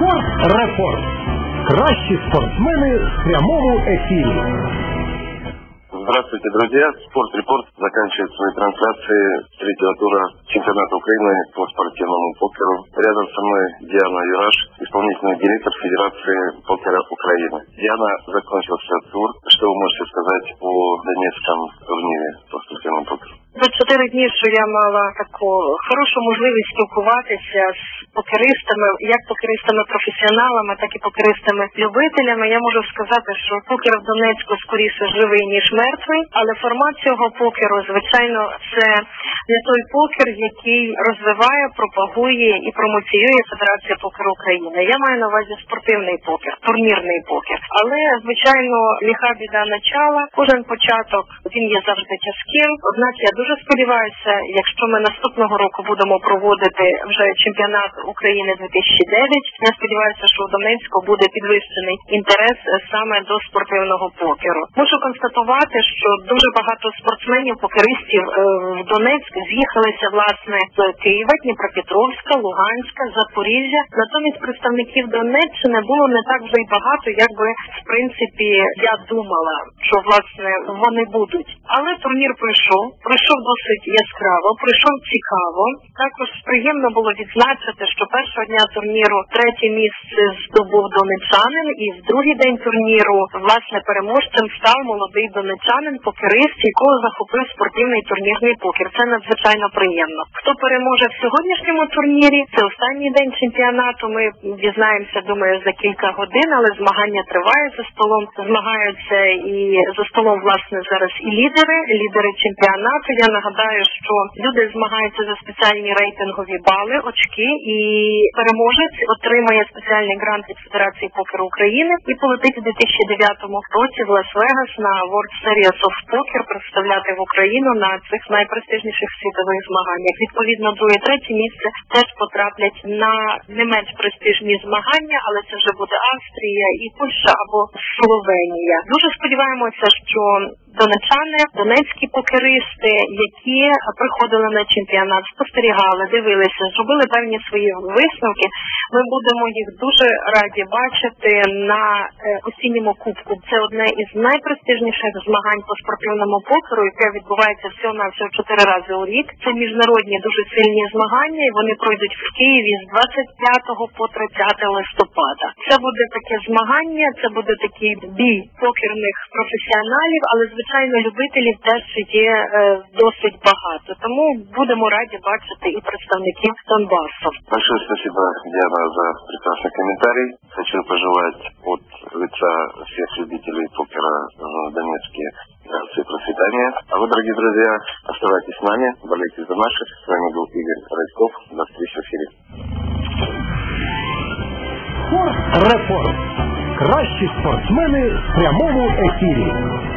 Спорт Репорт. Кращі спортсмени в прямому ефірі. Здравствуйте, друзья. Спорт Репорт заканчивает свои трансляции третьего тура чемпионата Украины по спортивному покеру. Рядом со мной Диана Юраш, исполнительный директор Федерации покера Украины. Диана, закончился тур. Что вы можете сказать о Донецком турнире по спортивному покеру? За чотири дні, що я мала таку хорошу можливість спілкуватися з покеристами, як покеристами професіоналами, так і покеристами любителями, я можу сказати, що покер в Донецьку скоріше живий ніж мертвий, але формат цього покеру, звичайно, це не той покер, який розвиває, пропагує і промоціює Федерація покеру України. Я маю на увазі спортивний покер, турнірний покер. Але звичайно, ліха біда начала. Кожен початок він є завжди тяжким. Однак я дуже сподіваюся, якщо ми наступного року будемо проводити вже чемпіонат України 2009, я сподіваюся, що у Донецьку буде підвищений інтерес саме до спортивного покеру. Мушу констатувати, що дуже багато спортсменів, покеристів е, в Донецьк з'їхалися власне з Києва, Дніпропетровська, Луганська, Запоріжжя. Натомість представників Донеччини було не так вже й багато, як би в принципі я думала, що власне вони будуть. Але турнір пройшов, пройшов досить яскраво, пройшов цікаво. Також приємно було відзначити, що першого дня турніру третє місце здобув донечанин, і в другий день турніру власне переможцем став молодий донечанин, покерист, якого захопив спортивний турнірний покер. Це надзвичайно приємно. Хто переможе в сьогоднішньому турнірі? Це останній день чемпіонату. Ми дізнаємося, думаю, за кілька годин, але змагання тривають за столом. Змагаються і за столом власне зараз і лідери, лідери чемпіонату. Я нагадаю, що люди змагаються за спеціальні рейтингові бали, очки, і переможець отримає спеціальний грант від Федерації покеру України і полетить у 2009 році в Лас-Вегас на World Series of Poker представляти в Україну на цих найпрестижніших світових змаганнях. Відповідно, друге третє місце теж потраплять на не менш престижні змагання, але це вже буде Австрія і Польща або Словенія. Дуже сподіваємося, що донечани, донецькі покеристи, які приходили на чемпіонат, спостерігали, дивилися, зробили певні свої висновки. Ми будемо їх дуже раді бачити на е, осінньому кубку. Це одне із найпрестижніших змагань по спортивному покеру, яке відбувається всього на всього чотири рази у рік. Це міжнародні дуже сильні змагання, і вони пройдуть в Києві з 25 по 30 листопада. Це буде таке змагання, це буде такий бій покерних професіоналів, але звичайно любителів теж є е, досить багато. Тому будемо раді бачити і представників Донбасу. Большое спасибо, Диана, за прекрасный комментарий. Хочу пожелать от лица всех любителей покера в Донецке здравствия и процветания. А вы, дорогие друзья, оставайтесь с нами, болейте за наших. С вами был Игорь Райков. До встречи в эфире. Спорт Репорт. Кращі спортсмени в прямому ефірі.